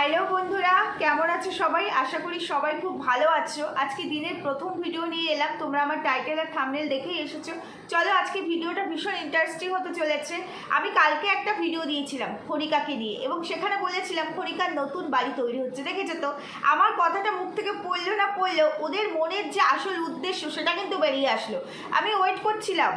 Hello বন্ধুরা, কেমন আছো সবাই? আশা করি সবাই খুব ভালো আছো। আজকে দিনের প্রথম ভিডিও নিয়ে এলাম। তোমরা আমার টাইটেল আর থামনেল দেখেই এসেছ। চলো আজকে ভিডিওটা ভীষণ ইন্টারেস্টিং হতে চলেছে। আমি কালকে একটা ভিডিও দিয়েছিলাম খনিকাকে নিয়ে, এবং সেখানে বলেছিলাম খনিকার নতুন বাড়ি তৈরি হচ্ছে। দেখেছ তো? আমার কথাটা মুখ থেকে পড়ল না পড়লেও ওদের মনের যে আসল উদ্দেশ্য সেটা কিন্তু বেরিয়ে আসলো। আমি ওয়েট করছিলাম।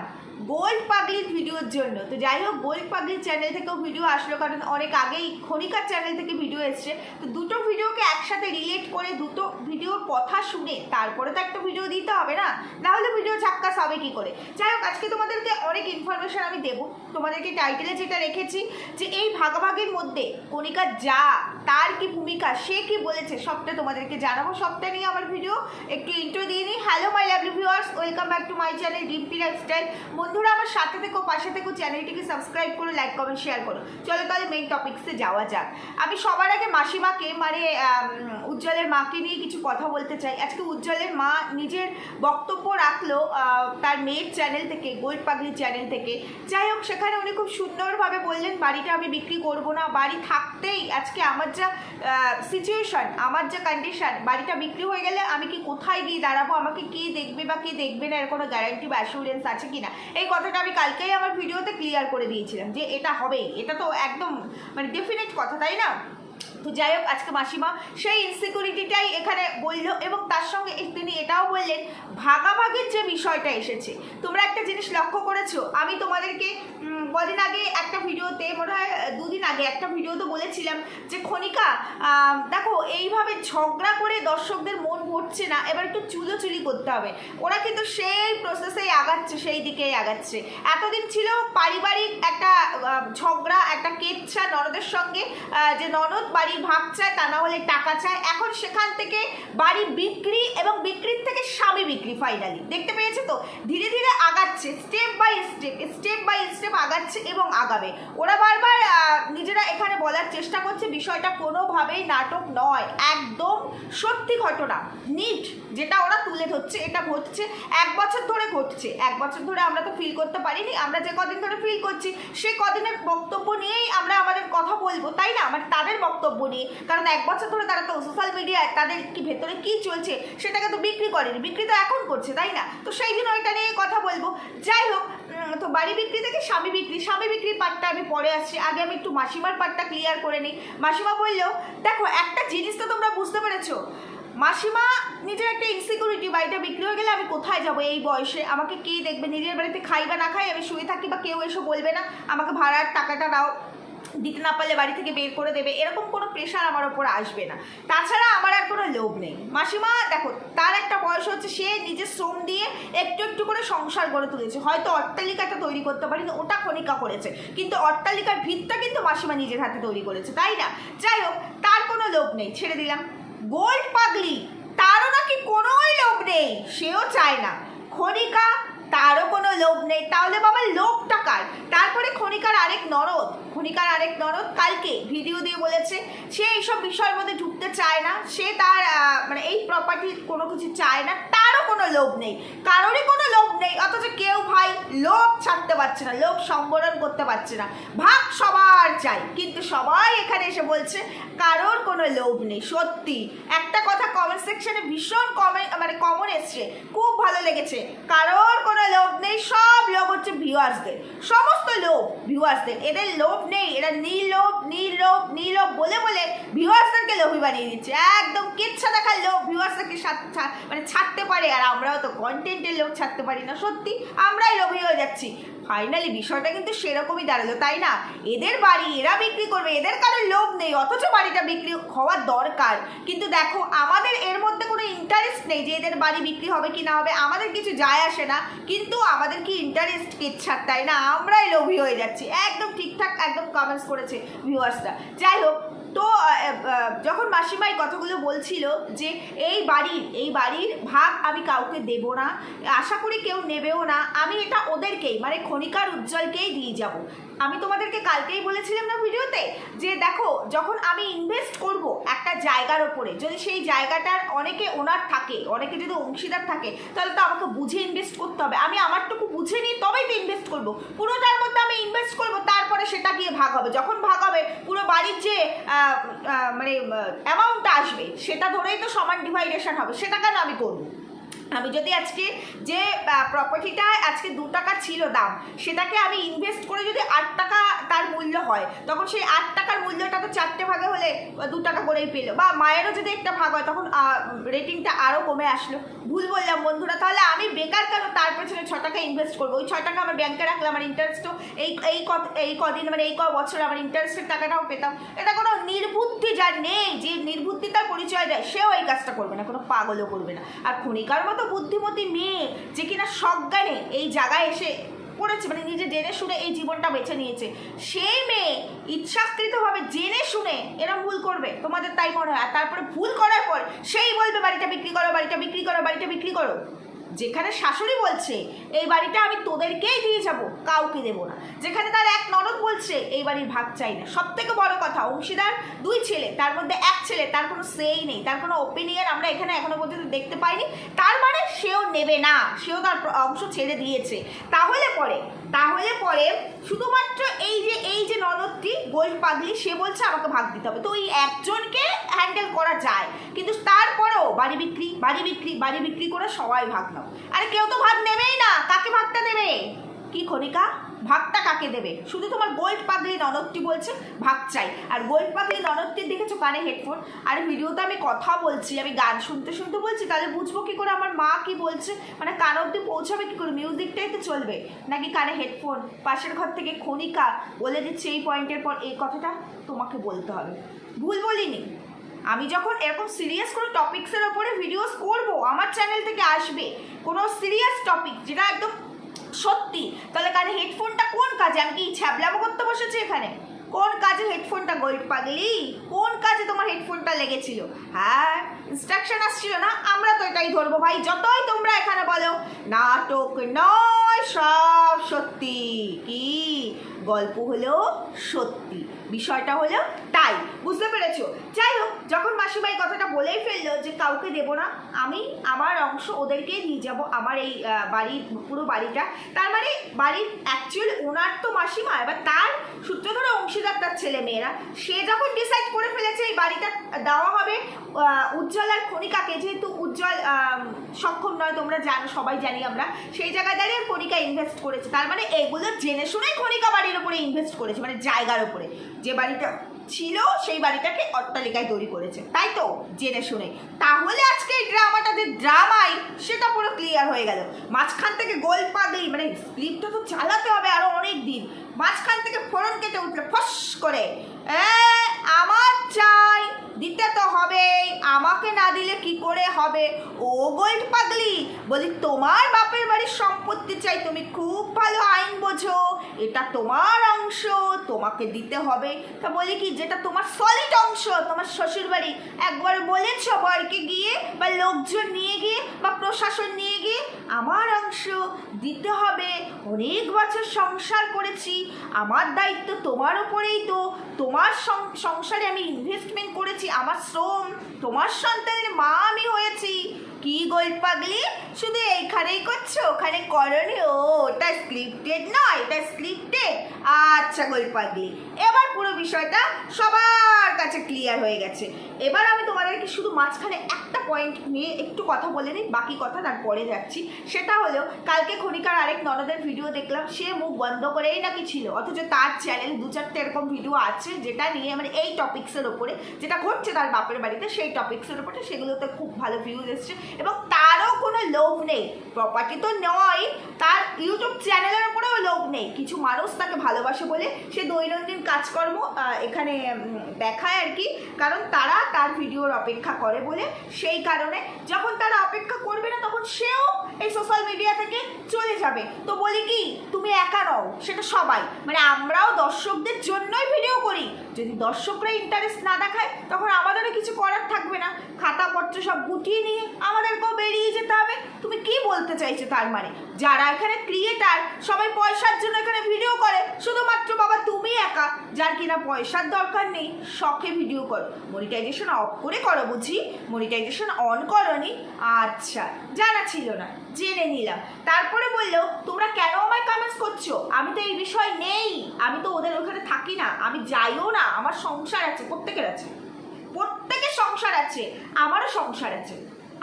গোল্ড পাগলির ভিডিওর জন্য। তো যাই হোক গোল্ড পাগলির চ্যানেল থেকেও ভিডিও আসলো, কারণ অনেক আগেই খনিকার চ্যানেল থেকে ভিডিও এসছে। তো দুটো ভিডিওকে একসাথে রিলেট করে দুটো ভিডিওর কথা শুনে তারপরে তো একটা ভিডিও দিতে হবে না? নাহলে ভিডিও ঝাক্কাস হবে কি করে? যাই হোক, আজকে তোমাদেরকে অনেক ইনফরমেশন আমি দেবো। তোমাদেরকে টাইটেলে যেটা রেখেছি, যে এই ভাগাভাগির মধ্যে কণিকার যা, তার কি ভূমিকা, সে কি বলেছে, সবটা তোমাদেরকে জানাব। সবটা নিয়ে আমার ভিডিও একটু ইন্ট্রো দিয়ে নিই। Hello my lovely viewers welcome back to my channel Dimpi lifestyle বন্ধুরা আমার সাথে থেকো, পাশে থেকো, চ্যানেলটিকে সাবস্ক্রাইব করো লাইক কমেন্ট শেয়ার করো। চলো তাহলে মেইন টপিক্সে যাওয়া যাক। আমি সবার আগে মাসিমাকে মানে উজ্জ্বলের মাকে নিয়ে কিছু কথা বলতে চাই। আজকে উজ্জ্বলের মা নিজের বক্তব্য রাখল তার মেয়ের চ্যানেল থেকে, গোল্ড পাগলি চ্যানেল থেকে। যাই হোক, সেখানে উনি খুব সুন্দরভাবে বললেন, বাড়িটা আমি বিক্রি করব না, বাড়ি থাকতেই আজকে আমার যা সিচুয়েশন আমার যা কন্ডিশন বাড়িটা বিক্রি হয়ে গেলে আমি কি কোথায় গিয়ে দাঁড়াবো? আমাকে কে দেখবে বা কে দেখবে না? এর কোনো গ্যারান্টি বা অ্যাসুরেন্স আছে কি না এই কথাটা আমি কালকেই আমার ভিডিওতে ক্লিয়ার করে দিয়েছিলাম যে এটা হবে, এটা তো একদম মানে ডেফিনেট কথা, তাই না? তো যাই হোক, আজকে মাসিমা সেই ইনসিকিউরিটিটাই এখানে বলল এবং তার সঙ্গে তিনি এটাও বললেন, ভাগাভাগির যে বিষয়টা এসেছে, তোমরা একটা জিনিস লক্ষ্য করেছ? আমি তোমাদেরকে কদিন আগে একটা ভিডিওতে, মনে হয়, দুদিন আগে একটা ভিডিওতে বলেছিলাম যে, খনিকা দেখো, এইভাবে ঝগড়া করে দর্শকদের মন ভরছে না, এবার একটু চুলোচুলি করতে হবে। ওরা কিন্তু সেই প্রসেসেই আগাচ্ছে, সেই দিকেই আগাচ্ছে। এতদিন ছিল পারিবারিক একটা ঝগড়া, একটা কেচ্ছা ননদের সঙ্গে যে ননদ বাড়ির ভাগ চায়, তা না হলে টাকা চায়। এখন সেখান থেকে বাড়ি বিক্রি এবং বিক্রির থেকে স্বামী বিক্রি ফাইনালি দেখতে পেয়েছে তো? ধীরে ধীরে আগাচ্ছে step by step step by step আগাচ্ছে এবং আগাবে। ওরা বারবার নিজেরা এখানে বলার চেষ্টা করছে, বিষয়টা কোনোভাবেই নাটক নয়, একদম সত্যি ঘটনা। নিট যেটা ওরা তুলে ধরছে, এটা ঘটছে, এক বছর ধরে ঘটছে। এক বছর ধরে আমরা তো ফিল করতে পারিনি, আমরা যে কদিন ধরে ফিল করছি, সে কদিনের বক্তব্য নিয়েই আমরা আমাদের কথা বলব, তাই না? আমার তাদের বক্তব্য নিয়ে কারণ এক বছর ধরে তারা তো সোশ্যাল মিডিয়ায় তাদের কি ভেতরে কি চলছে সেটাকে তো বিক্রি করেনি। বিক্রি তো এখন করছে, তাই না? তো সেই জন্য এটা নিয়ে কথা বলব। যাই হোক তো বাড়ি বিক্রি থেকে স্বামী বিক্রি। স্বামী বিক্রির পার্টটা আমি পরে আসছি। আগে আমি একটু মাসিমার পার্টটা ক্লিয়ার করে নিই। মাসিমা বলল, দেখো, একটা জিনিস তো তোমরা বুঝতে পেরেছ। মাসিমা নিজের একটা ইনসিকিউরিটি বাড়িটা বিক্রি হয়ে গেলে আমি কোথায় যাব এই বয়সে? আমাকে কে দেখবে? নিজের বাড়িতে খাই বা না খাই, আমি শুয়ে থাকি বা কেউ এসে বলবে না। আমাকে ভাড়ার টাকাটা দাও। দিতে না পারলে বাড়ি থেকে বের করে দেবে, এরকম কোনো প্রেশার আমার ওপর আসবে না। তাছাড়া আমার আর কোনো লোভ নেই। মাসিমা, দেখো, তার একটা বয়স হচ্ছে, সে নিজের শ্রম দিয়ে একটু একটু করে সংসার গড়ে তুলেছে। হয়তো অট্টালিকাটা তৈরি করতে পারিনি, ওটা খনিকা করেছে। কিন্তু অট্টালিকার ভিতটা কিন্তু মাসিমা নিজের হাতে তৈরি করেছে, তাই না? যাই হোক, তার কোনো লোভ নেই, ছেড়ে দিলাম। গোল্ড পাগলি, তারও নাকি কোনোই লোভ নেই, সেও চায় না। খনিকা তারও কোনো লোভ নেই। তাহলে বাবা লোভটা কার? তারপরে খনিকার আরেক নরদ খনিকার আরেক নরদ কালকে ভিডিও দিয়ে বলেছে, সে এইসব বিষয়ের মধ্যে ঢুকতে চায় না। সে তার মানে এই প্রপার্টির কোনো কিছু চায় না। তারও কোনো লোভ নেই? কারোরই কোনো লোভ নেই, অথচ কেউ ভাই লোভ ছাড়তে পারছে না, লোভ সম্বরণ করতে পারছে না। ভাগ সবার চাই, কিন্তু সবাই এখানে এসে বলছে, কারোর কোনো লোভ নেই, সত্যি। একটা কথা কমেন্ট সেকশনে ভীষণ কমেন্ট মানে কমন এসছে, খুব ভালো লেগেছে। কারোর কোনো লোভ নেই, সব লোভ হচ্ছে ভিউয়ার্সদের সমস্ত লোভ ভিউয়ার্সদের এদের লোভ নেই, এরা নীলোভ নীলোভ নীলোভ বলে বলে ভিউয়ার্সদেরকে লোভী বানিয়ে দিচ্ছে। একদম কিচ্ছা দেখার লোভ ভিউয়ার্সদেরকে মানে ছাড়তে পারে আর আমরাও তো কন্টেন্টের লোক ছাড়তে পারি না, সত্যি। আমরাই লোভী হয়ে যাচ্ছি। ফাইনালি বিষয়টা কিন্তু সেরকমই দাঁড়াল, তাই না? এদের বাড়ি এরা বিক্রি করবে, এদের কারোর লোভ নেই, অথচ বাড়িটা বিক্রি হওয়ার দরকার। কিন্তু দেখো, আমাদের এর মধ্যে কোনো ইন্টারেস্ট নেই যে এদের বাড়ি বিক্রি হবে কি না হবে, আমাদের কিছু যায় আসে না। কিন্তু আমাদের কি ইন্টারেস্ট কিচ্ছার তাই না? আমরাই লোভী হয়ে যাচ্ছি। একদম ঠিকঠাক, একদম কমেন্টস করেছে ভিউয়ার্সরা যাই হোক তো যখন মাসিমাই কথাগুলো বলছিল যে, এই বাড়ির এই বাড়ির ভাগ আমি কাউকে দেব না, আশা করি কেউ নেবেও না, আমি এটা ওদেরকেই মানে খনিকার উজ্জ্বলকেই দিয়ে যাব। আমি তোমাদেরকে কালকেই বলেছিলাম না ভিডিওতে? যে দেখো, যখন আমি ইনভেস্ট করব একটা জায়গার ওপরে, যদি সেই জায়গাটার অনেকে ওনার থাকে, অনেকে যদি অংশীদার থাকে, তাহলে তো আমাকে বুঝে ইনভেস্ট করতে হবে। আমি আমারটুকু বুঝে নিই, তবেই তো ইনভেস্ট করব। পুরোটার মধ্যে আমি ইনভেস্ট করব, তারপরে সেটা গিয়ে ভাগ হবে। যখন ভাগ হবে, পুরো বাড়ির যে মানে অ্যামাউন্টটা আসবে, সেটা ধরেই তো সমান ডিভাইডেশন হবে। সেটা কেন আমি করব? আমি যদি আজকে যে প্রপার্টিটা আজকে দু টাকা ছিল দাম, সেটাকে আমি ইনভেস্ট করে যদি আট টাকা তার মূল্য হয়, তখন সেই আট টাকার মূল্যটা তো চারটে ভাগে হলে দু টাকা করেই পেল। বা মায়েরও যদি একটা ভাগ হয়, তখন রেটিংটা আরও কমে আসলো। ভুল বললাম বন্ধুরা, তাহলে আমি বেকার কেন তার পেছনে ছ টাকা ইনভেস্ট করব? ওই ছ টাকা আমার ব্যাংকে রাখলে আমার ইন্টারেস্টও এই এই কত, এই কদিন মানে এই ক বছর আমার ইন্টারেস্টের টাকাটাও পেতাম। এটা কোনো নির্বুদ্ধি যার নেই, যে নির্বুদ্ধিতার পরিচয় দেয়, সেও এই কাজটা করবে না, কোনো পাগলও করবে না। আর ক্ষণিকার মতো বুদ্ধিমতী মেয়ে যে কিনা সজ্ঞানে এই জায়গায় এসে করেছে মানে নিজে জেনে শুনে এই জীবনটা বেছে নিয়েছে সেই মেয়ে ইচ্ছাকৃতভাবে জেনে শুনে এরা ভুল করবে, তোমাদের তাই মনে হয়? আর তারপরে ভুল করার পর সেই বলবে, বাড়িটা বিক্রি করো, বাড়িটা বিক্রি করো, বাড়িটা বিক্রি করো। যেখানে শাশুড়ি বলছে, এই বাড়িটা আমি তোদেরকেই দিয়ে যাব, কাউকে দেব না। যেখানে তার এক ননদ বলছে, এই বাড়ির ভাগ চাই না। সব থেকে বড় কথা, অংশীদার দুই ছেলে, তার মধ্যে এক ছেলে, তার কোনো সেই নেই, তার কোনো ওপিনিয়ন আমরা এখানে এখনও পর্যন্ত দেখতে পাইনি। তার মানে সেও নেবে না, সেও তার অংশ ছেড়ে দিয়েছে। তাহলে পরে তাহলে পরে শুধুমাত্র এই যে এই যে ননদটি গোল পাগলি, সে বলছে আমাকে ভাগ দিতে হবে। তো ওই একজনকে হ্যান্ডেল করা যায়। কিন্তু তারপরেও বাড়ি বিক্রি বাড়ি বিক্রি বাড়ি বিক্রি করে সবাই ভাগ নাও। আরে কেউ তো ভাগ নেবেই না। কাকে ভাগটা নেবে কি, খনিকা? ভাগটা কাকে দেবে? শুধু তোমার গোল্ড পাগলি ননদটি বলছে, ভাগ চাই। আর গোল্ড পাগলি ননদটির দেখেছ কানে হেডফোন আর ভিডিওতে আমি কথা বলছি, আমি গান শুনতে শুনতে বলছি, তাহলে বুঝব কি করে আমার মা কি বলছে? মানে কান অব্দি পৌঁছাবে কী করে? মিউজিকটাই তো চলবে। নাকি কানে হেডফোন পাশের ঘর থেকে খনিকা বলে দিচ্ছে এই পয়েন্টের পর। এই কথাটা তোমাকে বলতে হবে। ভুল বলিনি। আমি যখন এরকম সিরিয়াস কোনো টপিক্সের ওপরে ভিডিওস করব, আমার চ্যানেল থেকে আসবে। কোনো সিরিয়াস টপিক যেটা একদম সত্যি? তাহলে কানে হেডফোনটা কোন কাজে? আমি কি ছ্যাবলামো করতে বসেছি এখানে? কোন কাজে হেডফোনটা গোল্ড পাগলি? কোন কাজে তোমার হেডফোনটা লেগেছিল? হ্যাঁ ইনস্ট্রাকশন আসছিল না? আমরা তো এটাই ধরবো ভাই। যতই তোমরা এখানে বলো, নাটক নয়। সব সত্যি। কি? গল্প হলো সত্যি। বিষয়টা হলো তাই। বুঝতে পেরেছ? যাই হোক, যখন মাসিমাই কথাটা বলেই ফেলল যে কাউকে দেবো না, আমি আমার অংশ ওদেরকে নিয়ে যাব, আমার এই বাড়ির, পুরো বাড়িটা। তার মানে বাড়ির অ্যাকচুয়াল ওনার তো মাসিমা। এবার তার সূত্র ধরে অংশীদার তার ছেলে মেয়েরা, সে যখন ডিসাইড করে ফেলেছে এই বাড়িটা দেওয়া হবে উজ্জ্বল আর খনিকাকে, যেহেতু উজ্জ্বল সক্ষম নয়, তোমরা জানো, সবাই জানি আমরা, সেই জায়গায় দাঁড়িয়ে খনিকা ইনভেস্ট করেছে। তার মানে এগুলো জেনে শুনেই খনিকা বাড়ির উপরে ইনভেস্ট করেছে মানে জায়গার উপরে। যে বাড়িটা ছিল সেই বাড়িটাকে অট্টালিকায় তৈরি করেছে। তাই তো? জেনে শুনে। তাহলে আজকে এই ড্রামাটা যে ড্রামাই সেটা পুরো ক্লিয়ার হয়ে গেল। মাঝখান থেকে গোল পাগলি মানে স্ক্রিপ্টটা তো চালাতে হবে আরও অনেক দিন মাঝখান থেকে ফোড়ন কেটে উঠল ফস করে। এ, আমার চাই। দিতে তো হবে আমাকে না দিলে কি করে হবে? ও গোল্ড পাগলি। বলি, তোমার বাপের বাড়ির সম্পত্তি চাই। তুমি খুব ভালো আইন বোঝো। এটা তোমার অংশ। তোমাকে দিতে হবে। তা বলি কি, যেটা তোমার সলিড অংশ, তোমার শ্বশুর বাড়ি একবার বলেছ বরকে গিয়ে বা লোকজন নিয়ে গিয়ে বা প্রশাসন নিয়ে গিয়ে আমার অংশ দিতে হবে। অনেক বছর সংসার করেছি। আমার দায়িত্ব তোমার উপরেই তো। তোমার সংসারে আমি ইনভেস্টমেন্ট করেছি, আমার শ্রম, তোমার সন্তানের মা আমি হয়েছি। কি গোল পাগলি? শুধু এইখানেই করছ? ওখানে করনি ও ওটা স্ক্রিপ্টেড নয়, এটা স্ক্রিপ্টেড আচ্ছা গোল্ড পাগলি এবার পুরো বিষয়টা সবার কাছে ক্লিয়ার হয়ে গেছে। এবার আমি তোমাদেরকে শুধু মাঝখানে একটা পয়েন্ট নিয়ে একটু কথা বলে নিই, বাকি কথা তারপরে যাচ্ছি। সেটা হলো, কালকে খনিকার আরেক ননদের ভিডিও দেখলাম, সে মুখ বন্ধ করেই নাকি ছিল, অথচ তার চ্যানেল দু চারটে এরকম ভিডিও আছে, যেটা নিয়ে মানে এই টপিক্সের ওপরে যেটা ঘটছে তার বাপের বাড়িতে, সেই টপিক্সের ওপরে সেগুলোতে খুব ভালো ভিউজ এসছে। এবং তারও কোনো লোভ নেই। প্রপার্টি তো নয়, তার ইউটিউব চ্যানেলের উপরেও লোভ নেই। কিছু মানুষ তাকে ভালোবাসে বলে সে দৈনন্দিন কাজকর্ম এখানে দেখায় আর কি। কারণ তারা তার ভিডিওর অপেক্ষা করে বলে সেই কারণে। যখন তারা অপেক্ষা করবে না, তখন সেও এই সোশ্যাল মিডিয়া থেকে চলে যাবে। তো বলি কি, তুমি একা নও, সেটা সবাই। মানে আমরাও দর্শকদের জন্যই ভিডিও করি। যদি দর্শকরা ইন্টারেস্ট না দেখায়, তখন আমাদেরও কিছু করার থাকবে না। খাতাপত্র সব গুটিয়ে নিয়ে আমাদেরকেও বেরিয়ে যেতে হবে তুমি কি বলতে চাইছো তার মানে। যারা এখানে ক্রিয়েটার সবাই পয়সার জন্য এখানে ভিডিও করে। শুধুমাত্র বাবা তুমি একা, যার কিনা পয়সার দরকার নেই, শখে ভিডিও করো। মনিটাইজেশন অফ করে করো বুঝি? মনিটাইজেশন অন করনি? আচ্ছা জানা ছিল না, জেনে নিলাম। তারপরে বলল, তোমরা কেন আমায় কমেন্টস করছ? আমি তো এই বিষয় নেই। আমি তো ওদের ওখানে থাকি না। আমি যাইও না। আমার সংসার আছে, প্রত্যেকের আছে। প্রত্যেকের সংসার আছে। আমারও সংসার আছে।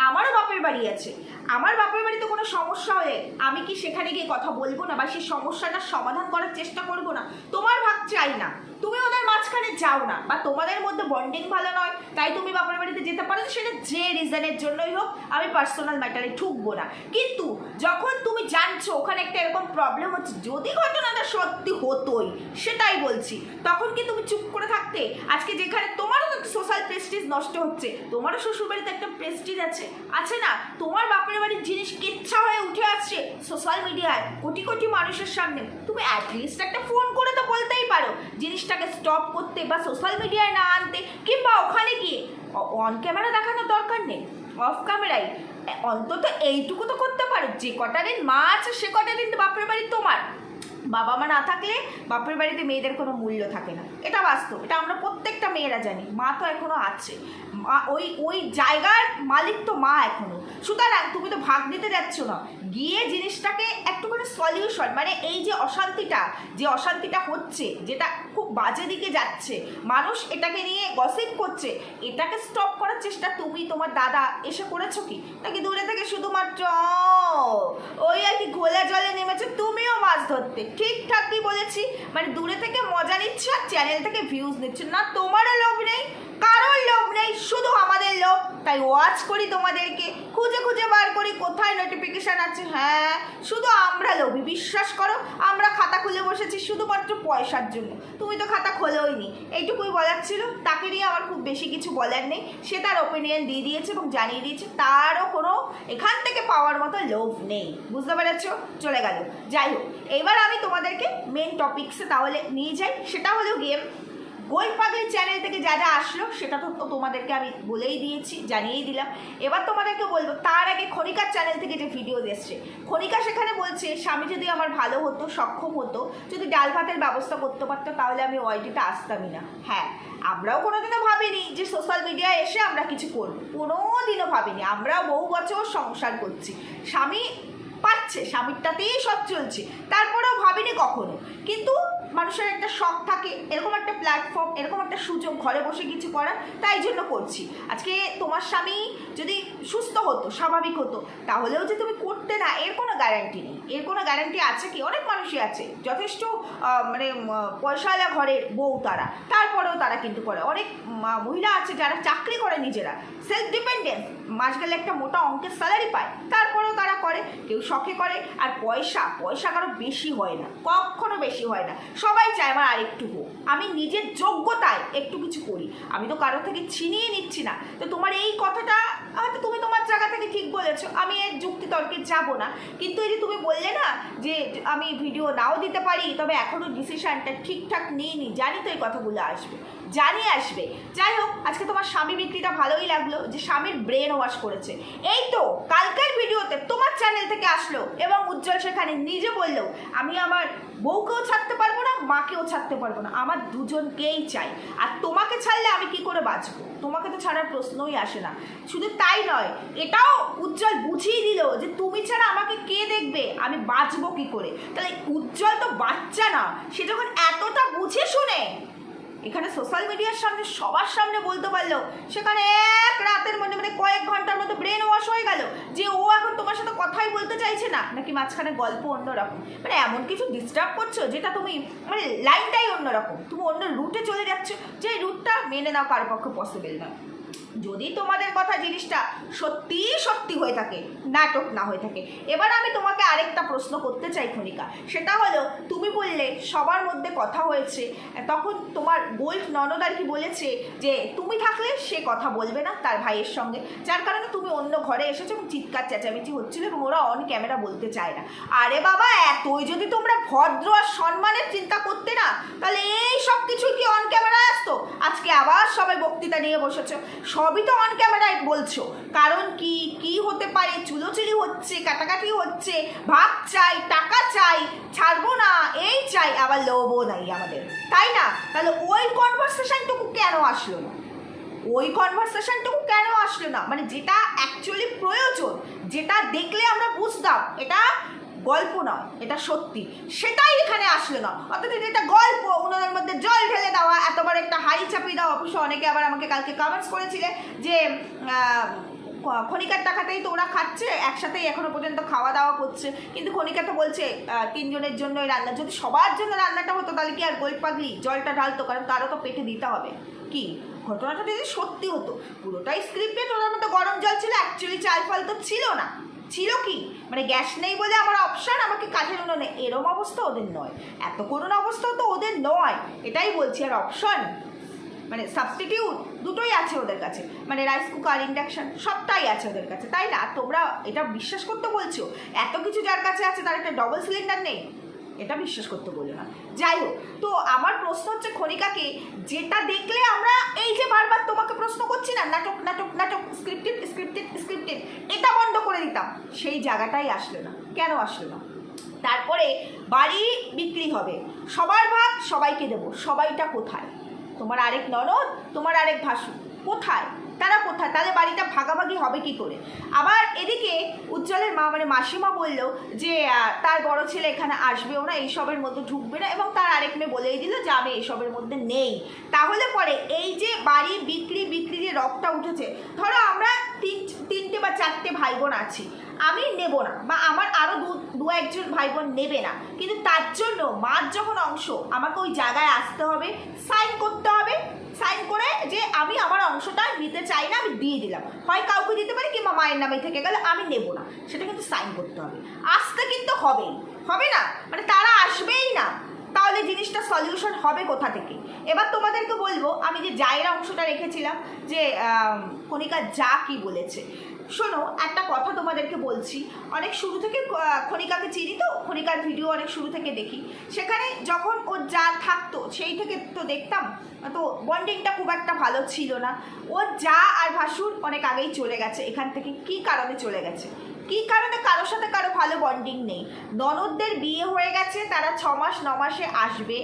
আমারও বাপের বাড়ি আছে। আমার বাপের বাড়িতে কোনো সমস্যা হলে আমি কি সেখানে গিয়ে কথা বলব না বা সেই সমস্যাটার সমাধান করার চেষ্টা করব না? তোমার ভাগ চাই না। তুমি ওদের মাঝখানে যাও না বা তোমাদের মধ্যে বন্ডিং ভালো নয়, তাই তুমি বাপের বাড়িতে যেতে পারো সেটা যে রিজনের জন্যই হোক, আমি পার্সোনাল ম্যাটারে ঠুকবো না। কিন্তু যখন তুমি জানছো ওখানে একটা এরকম প্রবলেম হচ্ছে, যদি ঘটনাটা সত্যি হতোই, সেটাই বলছি, তখন কি তুমি চুপ করে থাকতে? আজকে যেখানে তোমারও সোশ্যাল প্রেস্টিজ নষ্ট হচ্ছে, তোমারও শ্বশুরবাড়িতে একটা প্রেস্টিজ আছে আছে না? তোমার বাপের বাড়ির জিনিস কিচ্ছা হয়ে উঠে আসছে সোশ্যাল মিডিয়ায় কোটি কোটি মানুষের সামনে। তুমি অ্যাটলিস্ট একটা ফোন করে তো বলতেই পারো, জিনিসটাকে স্টপ করতে বা সোশ্যাল মিডিয়ায় না আনতে কিংবা ওখানে গিয়ে অন ক্যামেরা দেখানোর দরকার নেই অফ ক্যামেরায় অন্তত এইটুকু তো করতে পারো, যে কটা দিন মা আছে সে কটা দিন বাপের বাড়ি তোমার। বাবা মা না থাকলে বাপের বাড়িতে মেয়েদের কোনো মূল্য থাকে না। এটা বাস্তব, এটা আমরা প্রত্যেকটা মেয়েরা জানি, মা তো এখনও আছে। ওই ওই জায়গার মালিক তো মা এখনও। সুতরাং তুমি তো ভাগ নিতে যাচ্ছ না। গিয়ে জিনিসটাকে একটুখানি সলিউশন মানে এই যে অশান্তিটা যে অশান্তিটা হচ্ছে যেটা খুব বাজে দিকে যাচ্ছে মানুষ এটাকে নিয়ে গসিপ করছে এটাকে স্টপ করার চেষ্টা তুমি তোমার দাদা এসে করেছ কি? নাকি দূরে থেকে শুধুমাত্র "ও, ওই আর কি ঘোলা জলে নেমেছে তুমিও মাছ ধরতে। ঠিকঠাকই বলেছি মানে দূরে থেকে মজা নিচ্ছে আর চ্যানেল থেকে ভিউজ নিচ্ছে। না তোমারও লোভ নেই কারোর লোভ নেই শুধু আমাদের লোভ। তাই ওয়াচ করি তোমাদেরকে খুঁজে খুঁজে বার করি, কোথায় নোটিফিকেশান আছে? হ্যাঁ শুধু আমরা লোভী, বিশ্বাস করো, আমরা খাতা খুলে বসেছি শুধুমাত্র পয়সার জন্য। তুমি তো খাতা খোলোই নি। এইটুকুই বলার ছিল। তাকে নিয়ে আমার খুব বেশি কিছু বলার নেই। সে তার ওপিনিয়ন দিয়ে দিয়েছে এবং জানিয়ে দিয়েছে। তারও কোনো এখান থেকে পাওয়ার মতো লোভ নেই। বুঝতে পেরেছ? চলে গেল। যাই হোক, এবার আমি তোমাদেরকে মেন টপিক্সে তাহলে নিয়ে যাই। সেটা হলো গেম গোল পাগলি চ্যানেল থেকে যা যা আসলো, সেটা তো তোমাদেরকে আমি বলেই দিয়েছি, জানিয়েই দিলাম। এবার তোমাদেরকে বলব, তার আগে খনিকার চ্যানেল থেকে যে ভিডিও এসছে, খনিকা সেখানে বলছে, স্বামী যদি আমার ভালো হতো, সক্ষম হতো, যদি ডাল ভাতের ব্যবস্থা করতে পারতো, তাহলে আমি ওয়াইটিতে আসতামই না। হ্যাঁ আমরাও কোনোদিনও ভাবিনি যে সোশ্যাল মিডিয়ায় এসে আমরা কিছু করব। কোনোদিনও ভাবিনি। আমরাও বহু বছর সংসার করছি। স্বামী পাচ্ছে স্বামীরটাতেই সব চলছে। তারপরেও ভাবিনি কখনো। কিন্তু মানুষের একটা শখ থাকে, এরকম একটা প্ল্যাটফর্ম এরকম একটা সুযোগ ঘরে বসে কিছু করার, তাই জন্য করছি। আজকে তোমার স্বামী যদি সুস্থ হতো, স্বাভাবিক হতো, তাহলেও যে তুমি করতে না, এর কোনো গ্যারান্টি নেই। এর কোনো গ্যারান্টি আছে কি? অনেক মানুষই আছে। যথেষ্ট মানে পয়সাওয়ালা ঘরের বউ তারা। তারপরেও তারা কিন্তু করে। অনেক মহিলা আছে যারা চাকরি করে নিজেরা। সেলফ ডিপেন্ডেন্ট মাস গেলে একটা মোটা অঙ্কের স্যালারি পায়। তারপরেও তারা করে। কেউ শখে করে। আর পয়সা পয়সা কারও বেশি হয় না। কখনো বেশি হয় না। সবাই চায় আমার আরেকটু হোক। আমি নিজের যোগ্যতায় একটু কিছু করি। আমি তো কারও থেকে ছিনিয়ে নিচ্ছি না। তো তোমার এই কথাটা হয়তো তুমি তোমার জায়গা থেকে ঠিক বলেছ। আমি এর যুক্তি তর্কে যাব না। কিন্তু এই যে তুমি বললে না যে আমি ভিডিও নাও দিতে পারি, তবে এখনও ডিসিশানটা ঠিকঠাক নিইনি, জানি তো এই কথাগুলো আসবে। জানি আসবে। যাই হোক, আজকে তোমার স্বামী বিক্রিটা ভালোই লাগল, যে স্বামীর ব্রেন ওয়াশ করেছে। এই তো, কালকের ভিডিওতে তোমার চ্যানেল থেকে আসলো এবং উজ্জ্বল সেখানে নিজে বলল, আমি আমার বউকেও ছাড়তে পারব না, মাকেও ছাড়তে পারব না, আমার দুজনকেই চাই। আর তোমাকে ছাড়লে আমি কি করে বাঁচবো? তোমাকে তো ছাড়ার প্রশ্নই আসে না। শুধু তাই নয়, এটাও উজ্জ্বল বুঝিয়ে দিল যে তুমি ছাড়া আমাকে কে দেখবে? আমি বাঁচবো কি করে? তাহলে উজ্জ্বল তো বাচ্চা না, সে যখন এতটা বুঝে শুনে এখানে সোশ্যাল মিডিয়ার সামনে, সবার সামনে বলতে পারল, সেখানে এক রাতের মধ্যে মানে কয়েক ঘণ্টার মতো ব্রেন ওয়াশ হয়ে গেল যে ও এখন তোমার সাথে কথাই বলতে চাইছে না, নাকি মাঝখানে গল্প অন্যরকম। মানে এমন কিছু ডিস্টার্ব করছ যেটা তুমি মানে লাইনটাই অন্যরকম। তুমি অন্য রুটে চলে যাচ্ছ, যে রুটটা মেনে নাও কারও পক্ষে পসিবল নয়। যদি তোমাদের কথা জিনিসটা সত্যি সত্যি হয়ে থাকে, নাটক না হয়ে থাকে, এবার আমি তোমাকে আরেকটা প্রশ্ন করতে চাই খনিকা। সেটা হলো, তুমি বললে সবার মধ্যে কথা হয়েছে, তখন তোমার গোল্ড ননদ আর কি বলেছে যে তুমি থাকলে সে কথা বলবে না তার ভাইয়ের সঙ্গে? যার কারণে তুমি অন্য ঘরে এসেছ এবং চিৎকার, চেঁচামেচি হচ্ছিল এবং ওরা অন ক্যামেরা বলতে চায় না। আরে বাবা, এতই যদি তোমরা ভদ্র আর সম্মানের চিন্তা করতে না, তাহলে এই সব কিছু কি অন ক্যামেরা আসতো? আজকে আবার সবাই বক্তৃতা নিয়ে বসেছো। সবই তো অন ক্যামেরায় বলছো। কারণ কি কি হতে পারে? চুলোচুলি হচ্ছে, কাটাকাটি হচ্ছে, ভাগ চাই, টাকা চাই, ছাড়বো না, এই চাই, আবার লোভও নাই আমাদের। তাই না? তাহলে ওই কনভারসেশনটুকু কেন আসলো না? ওই কনভারসেশনটুকু কেন আসলো না? মানে যেটা অ্যাকচুয়ালি প্রয়োজন, যেটা দেখলে আমরা বুঝতাম, এটা গল্প নয় এটা সত্যি। সেটাই এখানে আসলো না। অর্থাৎ এটা গল্প উনাদের মধ্যে জল ঢেলে দেওয়া এত বড় একটা হাই চাপিয়ে দেওয়া অবশ্য অনেকে আবার আমাকে কালকে কমেন্টস করেছিলে যে আহ, খ- ক্ষণিকার টাকাতেই তো ওরা খাচ্ছে একসাথেই এখনও পর্যন্ত খাওয়া দাওয়া করছে। কিন্তু ক্ষণিকা তো বলছে তিনজনের জন্যই রান্না। যদি সবার জন্য রান্নাটা হতো তাহলে কি আর গোল পাগলি জলটা ঢালতো? কারণ তারও তো পেটে দিতে হবে। কি? ঘটনাটা যদি সত্যি হতো পুরোটাই স্ক্রিপ্টেড ওনার মতো গরম জল ছিল অ্যাকচুয়ালি চাল ফাল তো ছিল না। ছিল কি? মানে গ্যাস নেই বলে আমার অপশান আমাকে কাঠের উনুনে এরম অবস্থা ওদের নয়। এত করুণ অবস্থা তো ওদের নয়। এটাই বলছি, আর অপশন মানে সাবস্টিটিউট দুটোই আছে ওদের কাছে। মানে রাইস কুকার ইন্ডাকশান সবটাই আছে ওদের কাছে। তাই না? তোমরা এটা বিশ্বাস করতে বলছো? এত কিছু যার কাছে আছে, তার একটা ডবল সিলিন্ডার নেই। এটা বিশ্বাস করতে বলো না। যাই হোক, তো আমার প্রশ্ন হচ্ছে খনিকাকে, যেটা দেখলে আমরা এই যে বারবার তোমাকে প্রশ্ন করছি না, নাটক নাটক নাটক স্ক্রিপ্টেড স্ক্রিপ্টেড স্ক্রিপ্টেড এটা বন্ধ করে দিতাম। সেই জায়গাটাই আসলো না। কেন আসলো না? তারপরে বাড়ি বিক্রি হবে। সবার ভাগ সবাইকে দেবো। সবাইটা কোথায়? তোমার আরেক ননদ, তোমার আরেক ভাসু। কোথায়? তারা কোথায়? তাহলে বাড়িটা ভাগাভাগি হবে কি করে? আবার এদিকে উজ্জ্বলের মা মানে মাসিমা বলল যে তার বড় ছেলে এখানে আসবেও না, এইসবের মধ্যে ঢুকবে না এবং তার আরেক মেয়ে বলেই দিল যে, আমি এইসবের মধ্যে নেই। তাহলে পরে এই যে বাড়ি বিক্রি বিক্রি যে রকটা উঠেছে, ধরো আমরা তিন, তিনটে বা চারটে ভাই বোন আছি, আমি নেব না বা আমার আরও দু দু একজন ভাই বোন নেবে না। কিন্তু তার জন্য মার যখন অংশ, আমাকে ওই জায়গায় আসতে হবে সাইন করতে হবে সাইন করে যে আমি আমার অংশটা নিতে চাই না, আমি দিয়ে দিলাম। হয় কাউকে দিতে পারি কিংবা মায়ের নামে থেকে গেলে আমি নেব না। সেটা কিন্তু সাইন করতে হবে। আসতে কিন্তু হবেই। হবে না? মানে তারা আসবেই না। তাহলে জিনিসটা সলিউশন হবে কোথা থেকে? এবার তোমাদেরকে বলব, আমি যে জায়ের অংশটা রেখেছিলাম, যে কণিকা যা কি বলেছে। শোনো, একটা কথা তোমাদেরকে বলছি। অনেক শুরু থেকে খনিকাকে চিনি তো? খনিকার ভিডিও অনেক শুরু থেকে দেখি। সেখানে যখন ও যা থাকতো, সেই থেকে তো দেখতাম, তো বন্ডিংটা খুব একটা ভালো ছিল না। ও যা আর ভাসুর অনেক আগেই চলে গেছে, এখান থেকে কি কারণে চলে গেছে? কি কারণে কারোর সাথে কারও ভালো বন্ডিং নেই? ননদদের বিয়ে হয়ে গেছে, তারা ছ মাস, ন মাসে আসবে।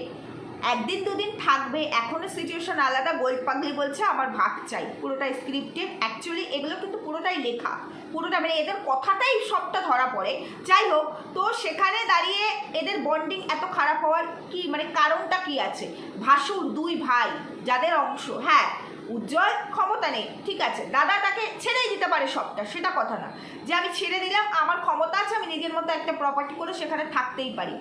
একদিন দুদিন থাকবে এখনও সিচুয়েশন আলাদা গোল্ড পাগলি বলছে, আমার ভাগ চাই। পুরোটাই স্ক্রিপ্টেড অ্যাকচুয়ালি এগুলো কিন্তু পুরোটাই লেখা। পুরোটা মানে এদের কথাটাই সবটা ধরা পড়ে। যাই হোক, তো সেখানে দাঁড়িয়ে এদের বন্ডিং এত খারাপ হওয়ার কি মানে কারণটা কি আছে? ভাসুর দুই ভাই, যাদের অংশ হ্যাঁ উজ্জ্বল ক্ষমতা নেই, ঠিক আছে? দাদা তাকে ছেড়েই দিতে পারে সবটা, সেটা কথা না। যে আমি ছেড়ে দিলাম, আমার ক্ষমতা আছে, আমি নিজের মতো একটা প্রপার্টি করে সেখানে থাকতেই পারি।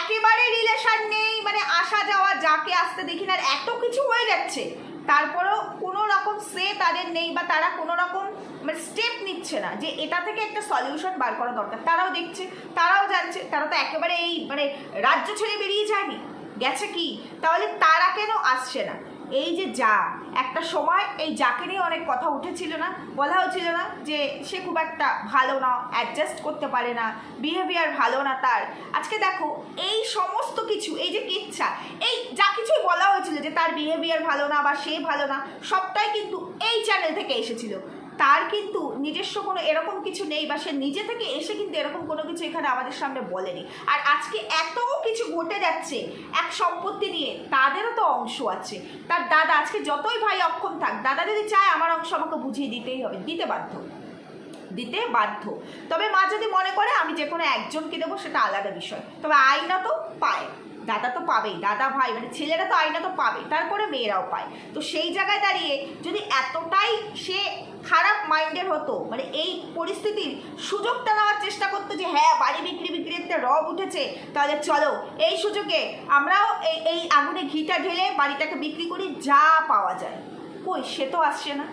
একেবারে রিলেশান নেই মানে আসা যাওয়া, যাকে আসতে দেখি না এত কিছু হয়ে যাচ্ছে। তারপরেও কোনো রকম সে তাদের নেই বা তারা কোনো রকম মানে স্টেপ নিচ্ছে না, যে এটা থেকে একটা সলিউশন বার করা দরকার। তারাও দেখছে, তারাও জানছে, তারা তো একেবারে এই মানে রাজ্য ছেড়ে বেরিয়ে যায়নি। গেছে কি? তাহলে তারা কেন আসছে না? এই যে যা, একটা সময় এই যাকে নিয়ে অনেক কথা উঠেছিল না, বলা হচ্ছিল না যে সে খুব একটা ভালো না অ্যাডজাস্ট করতে পারে না বিহেভিয়ার ভালো না তার। আজকে দেখো, এই সমস্ত কিছু, এই যে কিচ্ছা, এই যা কিছুই বলা হয়েছিল যে তার বিহেভিয়ার ভালো না বা সে ভালো না, সবটাই কিন্তু এই চ্যানেল থেকে এসেছিল। তার কিন্তু নিজস্ব কোনো এরকম কিছু নেই বা সে নিজে থেকে এসে কিন্তু এরকম কোনো কিছু এখানে আমাদের সামনে বলেনি। আর আজকে এত কিছু ঘটে যাচ্ছে এক সম্পত্তি নিয়ে, তাদেরও তো অংশ আছে। তার দাদা আজকে যতই ভাই অক্ষম থাক, দাদা যদি চায় আমার অংশ আমাকে বুঝিয়ে দিতেই হবে, দিতে বাধ্য। দিতে বাধ্য। তবে মা যদি মনে করে আমি যে কোনো একজনকে দেবো, সেটা আলাদা বিষয়। তবে আইনত পায়। দাদা তো পাবেই, দাদা ভাই মানে ছেলেরা তো আয়না তো পাবে তারপরে মেয়েরাও পায়। তো সেই জায়গায় দাঁড়িয়ে যদি এতটাই সে খারাপ মাইন্ডের হতো মানে এই পরিস্থিতির সুযোগটা নেওয়ার চেষ্টা করতো যে হ্যাঁ বাড়ি বিক্রি বিক্রি একটা রব উঠেছে, তাহলে চলো, এই সুযোগে আমরাও এই এই আগুনে ঘিটা ঢেলে বাড়িটাকে বিক্রি করি, যা পাওয়া যায়। কই, সে তো আসছে না।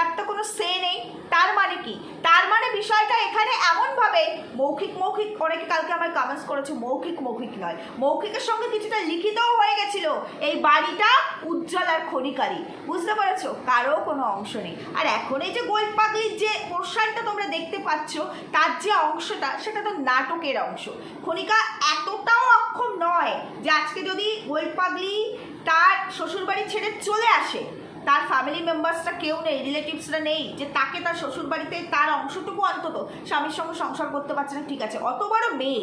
তার তো কোনো সে নেই। তার মানে কি? তার মানে বিষয়টা এখানে এমনভাবে মৌখিক মৌখিক, অনেকে কালকে আমার কমেন্টস করেছে, মৌখিক মৌখিক নয়। মৌখিকের সঙ্গে কিছুটা লিখিতও হয়ে গেছিল। এই বাড়িটা উজ্জ্বল আর খনিকারি বুঝতে পেরেছ? কারও কোনো অংশ নেই। আর এখন এই যে গোল্ড পাগলির যে পোর্শনটা তোমরা দেখতে পাচ্ছ, তার যে অংশটা, সেটা তো নাটকের অংশ। খনিকা এতটাও অক্ষম নয় যে আজকে যদি গোল্ড পাগলি তার শ্বশুরবাড়ি ছেড়ে চলে আসে তার ফ্যামিলি মেম্বার্সরা কেউ নেই রিলেটিভসরা নেই, যে তাকে তার শ্বশুর বাড়িতে তার অংশটুকু অন্তত স্বামীর সঙ্গে সংসার করতে পারছে না, ঠিক আছে, অত বড় মেয়ে,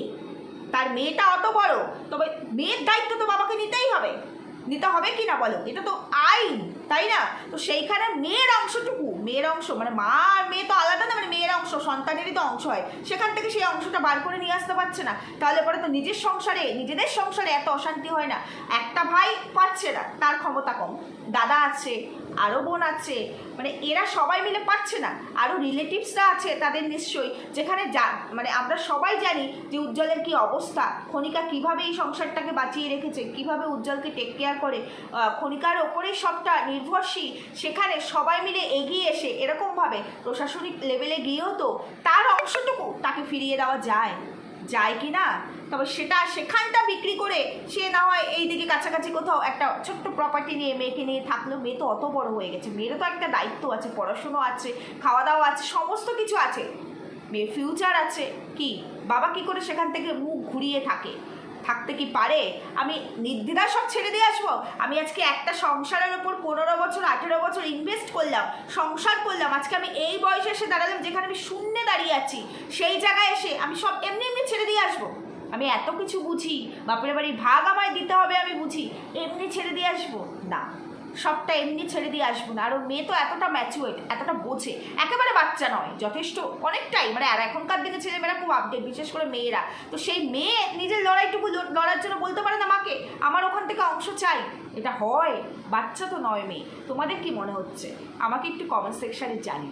তার মেয়েটা অত বড়, তবে মেয়ের দায়িত্ব তো বাবাকে নিতেই হবে, নিতে হবে কি না বলো? এটা তো আইন। তাই না? তো সেইখানে মেয়ের অংশটুকু, মেয়ের অংশ মানে মা আর মেয়ে তো আলাদা না মানে মেয়ের অংশ, সন্তানেরই তো অংশ হয়। সেখান থেকে সেই অংশটা বার করে নিয়ে আসতে পারছে না। তাহলে পরে তো নিজের সংসারে, নিজেদের সংসারে এত অশান্তি হয় না। একটা ভাই পারছে না, তার ক্ষমতা কম। দাদা আছে আরও বোন আছে মানে এরা সবাই মিলে পারছে না। আরও রিলেটিভসরা আছে তাদের নিশ্চয়ই, যেখানে যা মানে আমরা সবাই জানি যে উজ্জ্বলের কি অবস্থা। খনিকা কীভাবে এই সংসারটাকে বাঁচিয়ে রেখেছে, কীভাবে উজ্জ্বলকে টেক কেয়ার করে। খনিকার ওপরেই সবটা নির্ভরশীল, সেখানে সবাই মিলে এগিয়ে এসে এরকমভাবে প্রশাসনিক লেভেলে গিয়েও তো তার অংশটুকু তাকে ফিরিয়ে দেওয়া যায়। যায় কি না? তবে সেটা সেখানটা বিক্রি করে সে না হয় এই দিকে কাছাকাছি কোথাও একটা ছোট্ট প্রপার্টি নিয়ে, মেয়েকে নিয়ে থাকল। মেয়ে তো অত বড় হয়ে গেছে। মেয়েরও তো একটা দায়িত্ব আছে, পড়াশুনো আছে খাওয়া দাওয়া আছে, সমস্ত কিছু আছে। মেয়ে ফিউচার আছে। কি? বাবা কি করে সেখান থেকে মুখ ঘুরিয়ে থাকে? থাকতে কি পারে? আমি নির্দ্বিধা সব ছেড়ে দিয়ে আসব। আমি আজকে একটা সংসারের ওপর পনেরো বছর, আঠেরো বছর ইনভেস্ট করলাম, সংসার করলাম। আজকে আমি এই বয়সে এসে দাঁড়ালাম যেখানে আমি শূন্যে দাঁড়িয়ে আছি। সেই জায়গায় এসে আমি সব এমনি এমনি ছেড়ে দিয়ে আসব। আমি এত কিছু বুঝি। বাপের বাড়ি ভাগ আমায় দিতে হবে আমি বুঝি। এমনি ছেড়ে দিয়ে আসব? না। সবটা এমনি ছেড়ে দিয়ে আসব না। আর ওর মেয়ে তো এতটা ম্যাচুয়েট এতটা বোঝে। একেবারে বাচ্চা নয়, যথেষ্ট অনেকটাই। মানে আর এখনকার দিনে ছেলেমেয়েরা খুব আপডেট বিশেষ করে মেয়েরা। তো সেই মেয়ে নিজের লড়াইটুকু লড়ার জন্য বলতে পারে না মাকে, আমার ওখান থেকে অংশ চাই। এটা হয়। বাচ্চা তো নয় মেয়ে। তোমাদের কি মনে হচ্ছে? আমাকে একটু কমেন্ট সেকশানে জানি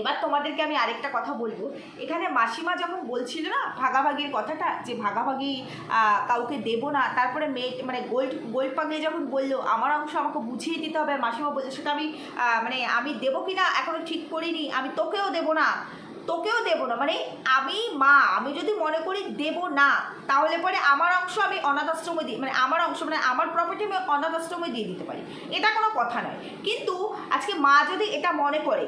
এবার তোমাদেরকে আমি আরেকটা কথা বলব। এখানে মাসিমা যখন বলছিল না, ভাগাভাগির কথাটা, যে ভাগাভাগি কাউকে দেবো না, তারপরে মেয়ে মানে গোল্ড গোল্ড পাগলি যখন বলল, আমার অংশ আমাকে বুঝিয়ে দিতে হবে। মাসিমা বলল, সেটা আমি মানে আমি দেবো কি না এখনও ঠিক করিনি, আমি তোকেও দেবো না, তোকেও দেবো না। মানে আমি মা, আমি যদি মনে করি দেব না, তাহলে পরে আমার অংশ আমি অনাথ আশ্রমে দিই মানে আমার অংশ মানে আমার প্রপার্টি আমি অনাথ আশ্রমে দিয়ে দিতে পারি। এটা কোনো কথা নয়। কিন্তু আজকে মা যদি এটা মনে করে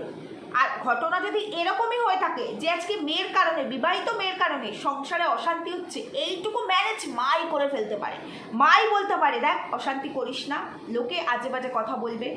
আর ঘটনা যদি এরকমই হয়ে থাকে যে আজকে মেয়ের কারণে, বিবাহিত মেয়ের কারণে সংসারে অশান্তি হচ্ছে, এইটুকু ম্যানেজ মাই করে ফেলতে পারে। মাই বলতে পারে, দেখ, অশান্তি করিস না, লোকে আজে বাজে কথা বলবে।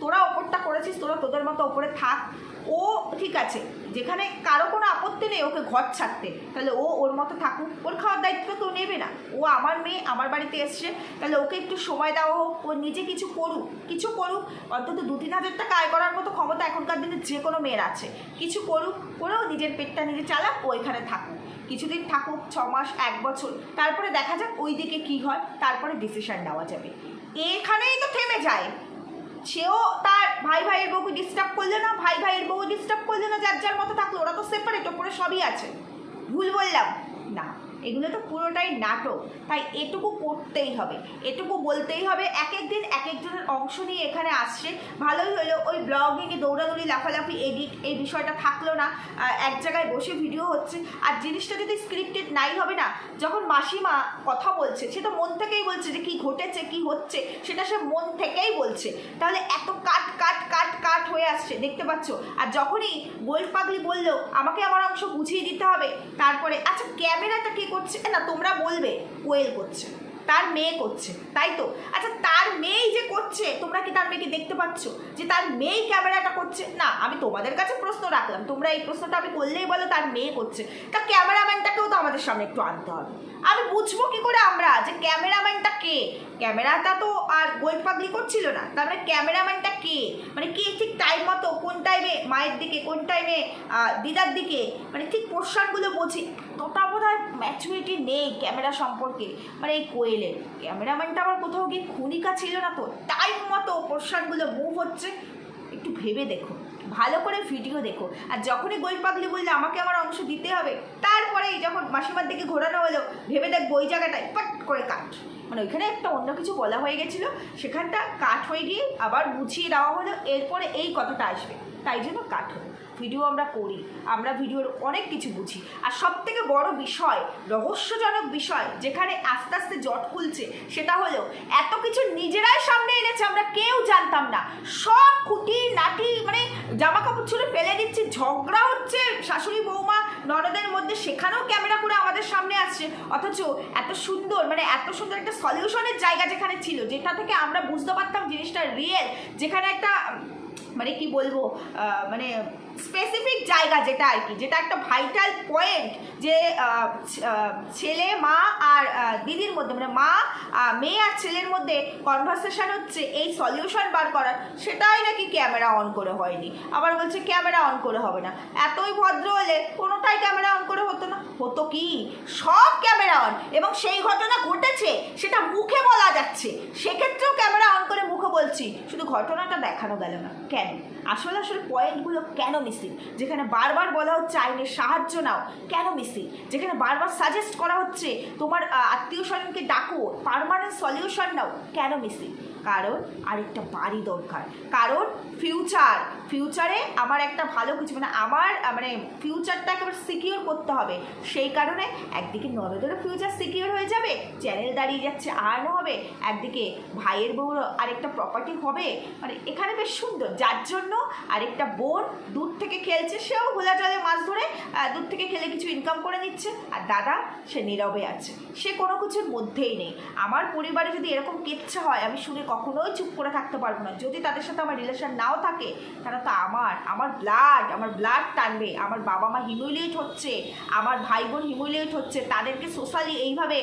তোরা ওপরটা করেছিস, তোরা তোদের মতো ওপরে থাক। ও, ঠিক আছে, যেখানে কারও কোনো আপত্তি নেই, ওকে ঘর ছাড়তে। তাহলে ও ওর মতো থাকুক। ওর খাওয়ার দায়িত্ব তো নেবে না। ও আমার মেয়ে, আমার বাড়িতে এসছে। তাহলে ওকে একটু সময় দেওয়া হোক ও নিজে কিছু করুক কিছু করুক। অন্তত দু তিন হাজার টাকা আয় করার মতো ক্ষমতা এখনকার দিনে যে কোনো মেয়ের আছে। কিছু করুক, করেও নিজের পেটটা নিজে চালাক, ও এখানে থাকুক। কিছুদিন থাকুক, ছ মাস, এক বছর। তারপরে দেখা যাক ওই দিকে কী হয়, তারপরে ডিসিশন নেওয়া যাবে। এখানেই তো থেমে যায়। সেও তার ভাই ভাইয়ের বউকে ডিস্টার্ব করল না, ভাই ভাইয়ের বউ ডিস্টার্ব করল না, যার যার মতো থাকল, ওরা তো সেপারেট ওপরে সবই আছে। ভুল বললাম। এগুলো তো পুরোটাই নাটক, তাই এটুকু করতেই হবে। এটুকু বলতেই হবে এক এক দিন এক একজনের অংশ নিয়ে এখানে আসছে। ভালোই হলো, ওই ব্লগিংয়ে দৌড়াদৌড়ি, লাফালাফি, এডিট, এই বিষয়টা থাকল না। এক জায়গায় বসে ভিডিও হচ্ছে। আর জিনিসটা যদি স্ক্রিপ্টেড নাই হবে না, যখন মাসিমা কথা বলছে, সে তো মন থেকেই বলছে যে কি ঘটেছে, কি হচ্ছে, সেটা সে মন থেকেই বলছে। তাহলে এত কাট কাট কাট কাট হয়ে আসছে, দেখতে পাচ্ছ? আর যখনই গোল্ড পাগলি বলল, আমাকে আমার অংশ বুঝিয়ে দিতে হবে, তারপরে আচ্ছা ক্যামেরাটা কে করছে না, তোমরা বলবে, কোয়েল করছে, তার মেয়ে করছে, তাই তো? আচ্ছা তার মেয়েই যে করছে, তোমরা কি তার মেয়েকে দেখতে পাচ্ছ? যে তার মেয়েই ক্যামেরাটা করছে? না, আমি তোমাদের কাছে প্রশ্ন রাখলাম, তোমরা এই প্রশ্নটা আমি করলেই বলো তার মেয়ে করছে। তা ক্যামেরাম্যানটাকেও তো আমাদের সামনে একটু আনতে হবে। আমি বুঝব কি করে আমরা যে ক্যামেরাম্যানটা কে? ক্যামেরাটা তো আর গোল্ড পাগলি করছিল না। তার মানে ক্যামেরাম্যানটা কে? মানে কে ঠিক টাইম মতো, কোন টাইমে মায়ের দিকে, কোন টাইমে দিদার দিকে? মানে ঠিক পোশাকগুলো বোঝে ততটা বোধ হয় ম্যাচুরিটি নেই ক্যামেরা সম্পর্কে। মানে এই কোয়েলের ক্যামেরাম্যানটা আবার কোথাও গিয়ে খুনিকা ছিল না তো। টাইম মতো পোশাকগুলো মুভ হচ্ছে। একটু ভেবে দেখো। ভালো করে ভিডিও দেখো। আর যখনই গোল পাগলি বললে, আমাকে আমার অংশ দিতে হবে? তারপরেই যখন মাসিমার দিকে ঘোরানো হলো, ভেবে দেখ বই জায়গাটায় পাট করে কাট। মানে ওইখানে একটা অন্য কিছু বলা হয়ে গেছিল, সেখানটা কাট হয়ে গিয়ে আবার বুঝিয়ে দেওয়া হলো, এরপরে এই কথাটা আসবে। তাই জন্য কাট হলো। ভিডিও আমরা করি, আমরা ভিডিওর অনেক কিছু বুঝি। আর সব থেকে বড় বিষয়, রহস্যজনক বিষয়, যেখানে আস্তে আস্তে জট খুলছে, সেটা হলো এত কিছু নিজেরাই সামনে এনেছে, আমরা কেউ জানতাম না। সব খুঁটি, নাটি মানে জামা কাপড় ছুঁড়ে ফেলে দিচ্ছে, ঝগড়া হচ্ছে। শাশুড়ি বৌমা নরদের মধ্যে সেখানেও ক্যামেরা করে আমাদের সামনে আসছে। অথচ এত সুন্দর মানে এত সুন্দর একটা সলিউশনের জায়গা যেখানে ছিল, যেটা থেকে আমরা বুঝতে পারতাম জিনিসটা রিয়েল যেখানে একটা মানে কি বলব মানে স্পেসিফিক জায়গা যেটা আর কি, যেটা একটা ভাইটাল পয়েন্ট যে ছেলে, মা আর দিদির মধ্যে মানে মা মেয়ে আর ছেলের মধ্যে কনভারসেশন হচ্ছে, এই সলিউশন বার করার, সেটাই নাকি ক্যামেরা অন করে হয়নি। আবার বলছে ক্যামেরা অন করে হবে না। এতই ভদ্র হলে কোনোটাই ক্যামেরা অন করে হতো না। হতো কি? সব ক্যামেরা অন এবং সেই ঘটনা ঘটেছে, সেটা মুখে বলা যাচ্ছে। সেক্ষেত্রেও ক্যামেরা অন করে মুখে বলছি, শুধু ঘটনাটা দেখানো গেল না। কেন? আসলে আসলে পয়েন্টগুলো কেন মিসিং যেখানে বারবার বলা হচ্ছে আইনের সাহায্য নাও, কেন মিসিং যেখানে বারবার সাজেস্ট করা হচ্ছে তোমার আত্মীয় স্বজনকে ডাকো পারমানেন্ট সলিউশন নাও, কেন মিসিং কারণ আরেকটা বাড়ি দরকার। কারণ ফিউচার ফিউচারে আমার একটা ভালো কিছু মানে আমার মানে ফিউচারটা একেবারে সিকিওর করতে হবে। সেই কারণে একদিকে ননদেরও ফিউচার সিকিওর হয়ে যাবে চ্যানেল দাঁড়িয়ে যাচ্ছে আর্ন হবে। একদিকে ভাইয়ের বউরও আরেকটা প্রপার্টি হবে। মানে এখানে বেশ সুন্দর। যার জন্য আরেকটা বোন দূর থেকে খেলছে, সেও ভোলা জলে মাছ ধরে দূর থেকে খেলে কিছু ইনকাম করে নিচ্ছে। আর দাদা, সে নীরবে আছে। সে কোনো কিছুর মধ্যেই নেই। আমার পরিবারে যদি এরকম কেচ্ছা হয়, আমি শুনে কখনোই চুপ করে থাকতে পারব না। যদি তাদের সাথে আমার রিলেশন নাও থাকে, তারা তো আমার আমার ব্লাড আমার ব্লাড টানবে। আমার বাবা মা হিমিউলিয়েট হচ্ছে, আমার ভাই বোন হিমিউলিয়েট হচ্ছে, তাদেরকে সোশ্যালি এইভাবে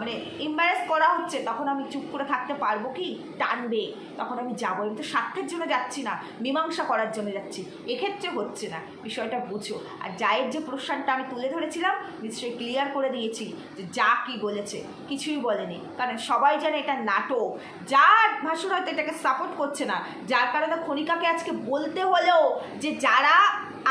মানে ইম্বারেস করা হচ্ছে, তখন আমি চুপ করে থাকতে পারব কি? টানবে। তখন আমি যাব। আমি তো স্বার্থের জন্য যাচ্ছি না, মীমাংসা করার জন্য যাচ্ছি। এক্ষেত্রে হচ্ছে না, বিষয়টা বুঝো। আর জায়ের যে প্রশ্নটা আমি তুলে ধরেছিলাম, নিশ্চয়ই ক্লিয়ার করে দিয়েছি যে যা কি বলেছে, কিছুই বলেনি। কারণ সবাই জানে এটা নাটক। যার ভাসুর হয়তো এটাকে সাপোর্ট করছে না, যার কারণে খনিকাকে আজকে বলতে হলেও যে যারা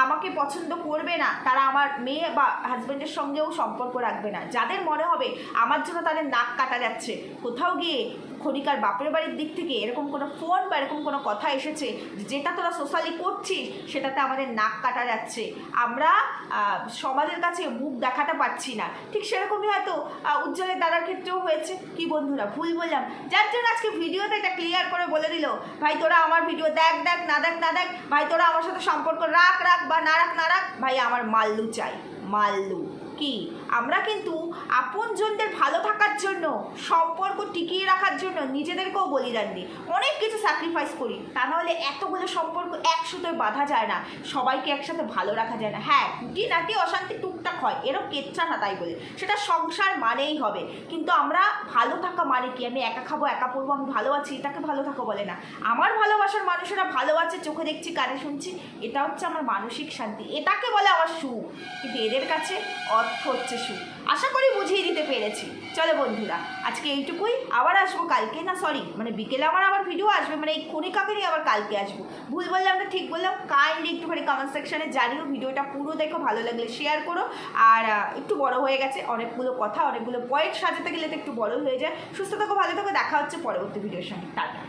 আমাকে পছন্দ করবে না, তারা আমার মেয়ে বা হাজব্যান্ডের সঙ্গেও সম্পর্ক রাখবে না। যাদের মনে হবে আমার জন্য তাদের নাক কাটা যাচ্ছে, কোথাও গিয়ে খনিকার বাপের বাড়ির দিক থেকে এরকম কোনো ফোন বা এরকম কোনো কথা এসেছে যেটা তোরা সোশ্যালি করছিস, সেটাতে আমাদের নাক কাটা যাচ্ছে। আমরা সমাজের কাছে মুখ দেখাতে পারছি না। ঠিক সেরকমই হয়তো উজ্জ্বলের দাদার ক্ষেত্রেও হয়েছে। কি বন্ধুরা, ভুল বললাম। যার জন্য আজকে ভিডিওতে এটা ক্লিয়ার করে বলে দিল, ভাই, তোরা আমার ভিডিও দেখ দেখ, না দেখ না দেখ। ভাই, তোরা আমার সাথে সম্পর্ক রাখ রাখ বা না রাখ না রাখ। ভাই, আমার মাল্লু চাই, মাল্লু। কি? আমরা কিন্তু আপনজনদের ভালো থাকার জন্য, সম্পর্ক টিকিয়ে রাখার জন্য নিজেদেরকেও বলিদান দিই। অনেক কিছু স্যাক্রিফাইস করি। তা নাহলে এতগুলো সম্পর্ক একসাথে বাঁধা যায় না। সবাইকে একসাথে ভালো রাখা যায় না। হ্যাঁ খুঁটি নাটি অশান্তি টুকটাক হয় এরও কেচ্ছা না তাই বলে। সেটা সংসার মানেই হবে। কিন্তু আমরা ভালো থাকা মানে কি? আমি একা খাব, একা পড়ব, আমি ভালো আছি, এটাকে ভালো থাকো বলে না। আমার ভালোবাসার মানুষেরা ভালো আছে, চোখে দেখছি, কানে শুনছি। এটা হচ্ছে আমার মানসিক শান্তি। এটাকে বলে আমার সুখ। কিন্তু এদের কাছে অর্থ হচ্ছে সুখ আশা করি বুঝিয়ে দিতে পেরেছি। চলো বন্ধুরা, আজকে এইটুকুই। আবার আসব কালকে? না সরি মানে বিকেলে আমার আবার ভিডিও আসবে মানে এই খনিকাকে নিয়ে আবার কালকে আসব। ভুল বললাম না, ঠিক বললাম। কাইন্ডলি একটুখানি কমেন্ট সেকশনে জানিও ভিডিওটা পুরো দেখো, ভালো লাগলে শেয়ার করো। আর একটু বড় হয়ে গেছে, অনেকগুলো কথা, অনেকগুলো পয়েন্ট সাজাতে গেলে তো একটু বড় হয়ে যায়। সুস্থ থাকো, ভালো থাকো, দেখা হচ্ছে পরবর্তী ভিডিওর সঙ্গে। টাটা।